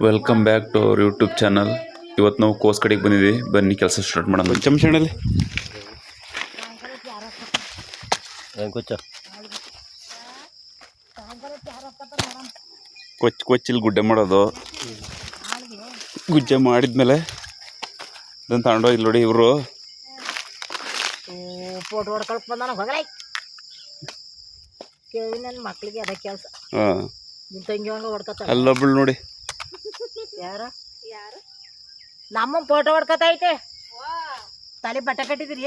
Welcome back to our YouTube channel ಇವತ್ತು ನಾವು ಕೋಸ್ ಕಡೆಗೆ ಬಂದಿದ್ದೀವಿ ಬನ್ನಿ ಕೆಲಸ ಸ್ಟಾರ್ಟ್ ಮಾಡೋಣ. ಚಮಚಣಲ್ಲಿ ಕೂಚ ಕೊಚ್ಚ? ಕೊಚ್ಚಿಲ್ ಗುಡ್ಡೆ ಮಾಡೋದು. ಗುಜ್ಜೆ ಮಾಡಿದ್ಮೇಲೆ ಅದನ್ನು ತಗೊಂಡೋಗಿ ಇಲ್ಲಿ ನೋಡಿ ಇವರು. ಫೋಟೋ ಹೊಡ್ಕೊಳಕ್ ಬಂದಾನ ಹೋಗಲೈ. ಕೇಳಿ ನನ್ನ ಮಕ್ಳಿಗೆ ಅದ ಕೆಲಸ. ಹಾಂ. ತಂಗಿ ಹಂಗ ಅಲ್ಲೊಬ್ಳು ನೋಡಿ. ಯಾರ? ಯಾರು? ನಮ್ಮ ಫೋಟೋ ಹೊಡ್ಕೊತ ಐತೆ. ತಲೆ ಬಟ್ಟೆ ಕಟ್ಟಿದ್ರಿ?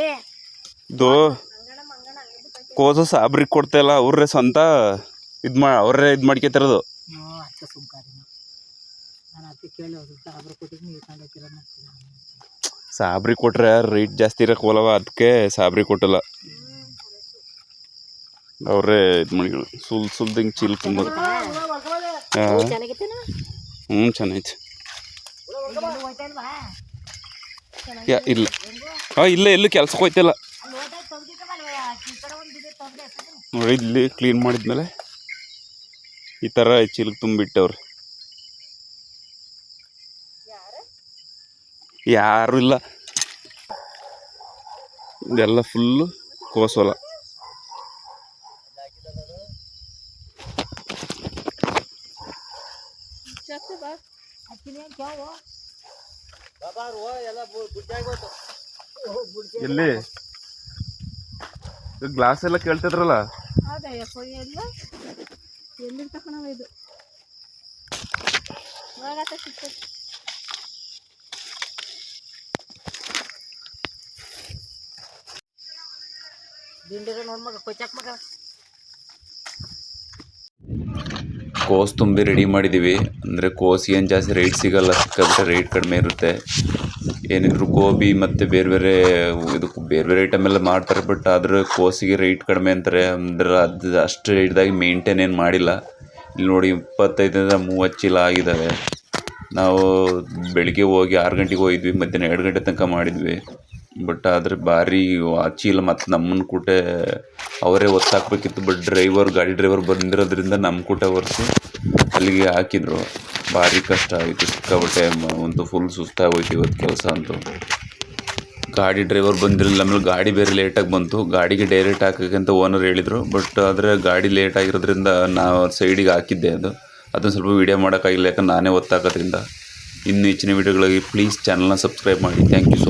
ಇದು ಕೋಸು ಸಾಬ್ರಿಗೆ ಕೊಡ್ತಾಯಿಲ್ಲ ಅವ್ರೇ ಸ್ವಂತ ಇದು ಮಾ ಅವ್ರೇ ಇದು ಮಾಡ್ಕೊತಿರೋದು. ಸಾಬ್ರಿ ಕೊಟ್ರೆ ರೇಟ್ ಜಾಸ್ತಿ ಇರಕ್ ಹೋಲವ ಅದಕ್ಕೆ ಸಾಬ್ರಿ ಕೊಟ್ಟಲ್ಲ. ಅವರೇ ಇದು ಮಾಡಿ ಸುಲ್ ಸುಲ್ದು ಹಿಂಗೆ ಚೀಲ್ ತುಂಬ ಹಾಂ. ಹ್ಞೂ ಚೆನ್ನಾಯ್ತು ಯಾ, ಇಲ್ಲ. ಹಾಂ, ಇಲ್ಲೇ ಎಲ್ಲೂ ಕೆಲ್ಸಕ್ಕೆ ಹೋಯ್ತಿಲ್ಲ. ನೋಡಿ, ಇಲ್ಲಿ ಕ್ಲೀನ್ ಮಾಡಿದ್ಮೇಲೆ ಈ ಥರ ಚೀಲಕ್ಕೆ ತುಂಬಿಟ್ಟವ್ರಿ. ಯಾರು ಇಲ್ಲ. ಇದೆಲ್ಲ ಫುಲ್ಲು ಕೋಸೋಲ. ಎಲ್ಲಿ ಗ್ಲಾಸ್ ಎಲ್ಲ ಕೇಳ್ತಿದ್ರಲ್ಲ? ಹೌದಯ್ಯಪ್ಪ ಎಲ್ಲ ಎಲ್ಲಿ ತಕೊಂಡವ ಇದು ಸಿಕ್ತೈತಿ ದಿಂಡಿರ ನೋಡ್ಮಗ ಕೊಚ್ಚಾಕ್ ಮಗ. ಕೋಸ್ ತುಂಬಿ ರೆಡಿ ಮಾಡಿದ್ದೀವಿ ಅಂದರೆ ಕೋಸ್ ಏನು ಜಾಸ್ತಿ ರೇಟ್ ಸಿಗಲ್ಲ ಸಿಕ್ಕಾಬಿಟ್ಟೆ ರೇಟ್ ಕಡಿಮೆ ಇರುತ್ತೆ. ಏನಿದ್ರು ಗೋಬಿ ಮತ್ತು ಬೇರೆ ಬೇರೆ ಇದಕ್ಕೆ ಬೇರೆ ಬೇರೆ ಐಟಮ್ ಎಲ್ಲ ಮಾಡ್ತಾರೆ ಬಟ್ ಆದ್ರೆ ಕೋಸಿಗೆ ರೇಟ್ ಕಡಿಮೆ ಅಂತಾರೆ. ಅಂದ್ರೆ ಅದು ಅಷ್ಟು ರೇಟ್ದಾಗಿ ಮೇಂಟೈನ್ ಏನು ಮಾಡಿಲ್ಲ. ಇಲ್ಲಿ ನೋಡಿ ಇಪ್ಪತ್ತೈದರಿಂದ ಮೂವತ್ತು ಚೀಲ ಆಗಿದ್ದಾವೆ ನಾವು ಬೆಳಿಗ್ಗೆ ಹೋಗಿ ಆರು ಗಂಟೆಗೆ ಹೋಗಿದ್ವಿ, ಮಧ್ಯಾಹ್ನ ಎರಡು ಗಂಟೆ ತನಕ ಮಾಡಿದ್ವಿ. ಬಟ್ ಆದರೆ ಭಾರಿ ವಾಚಿ ಇಲ್ಲ. ಮತ್ತು ನಮ್ಮನ್ನ ಕೂಟೆ ಅವರೇ ಒತ್ತಾಕ್ಬೇಕಿತ್ತು. ಬಟ್ ಡ್ರೈವರ್ ಗಾಡಿ ಡ್ರೈವರ್ ಬಂದಿರೋದ್ರಿಂದ ನಮ್ಮ ಕೂಟೆ ಒರೆಸಿ ಅಲ್ಲಿಗೆ ಹಾಕಿದ್ರು. ಭಾರಿ ಕಷ್ಟ ಆಯಿತು. ಸಿಕ್ಕಾಬಟ್ಟೆ ಮ- ಒಂದು ಫುಲ್ ಸುಸ್ತಾಗೋಯ್ತು ಇವತ್ತು ಕೆಲಸ ಅಂತೂ. ಗಾಡಿ ಡ್ರೈವರ್ ಬಂದಿರಲಿಲ್ಲ. ಆಮೇಲೆ ಗಾಡಿ ಬೇರೆ ಲೇಟಾಗಿ ಬಂತು. ಗಾಡಿಗೆ ಡೈರೆಕ್ಟ್ ಹಾಕೋಕ್ಕೆ ಅಂತ ಓನರ್ ಹೇಳಿದರು. ಬಟ್ ಆದರೆ ಗಾಡಿ ಲೇಟ್ ಆಗಿರೋದ್ರಿಂದ ನಾವು ಸೈಡಿಗೆ ಹಾಕಿದ್ದೆ ಅದು. ಅದನ್ನು ಸ್ವಲ್ಪ ವೀಡಿಯೋ ಮಾಡೋಕ್ಕಾಗಿಲ್ಲ. ಯಾಕಂದ್ರೆ ನಾನೇ ಒತ್ತಾಕೋದ್ರಿಂದ. ಇನ್ನು ಹೆಚ್ಚಿನ ವೀಡಿಯೋಗಳಿಗೆ ಪ್ಲೀಸ್ ಚಾನಲ್ನ ಸಬ್ಸ್ಕ್ರೈಬ್ ಮಾಡಿ. Thank you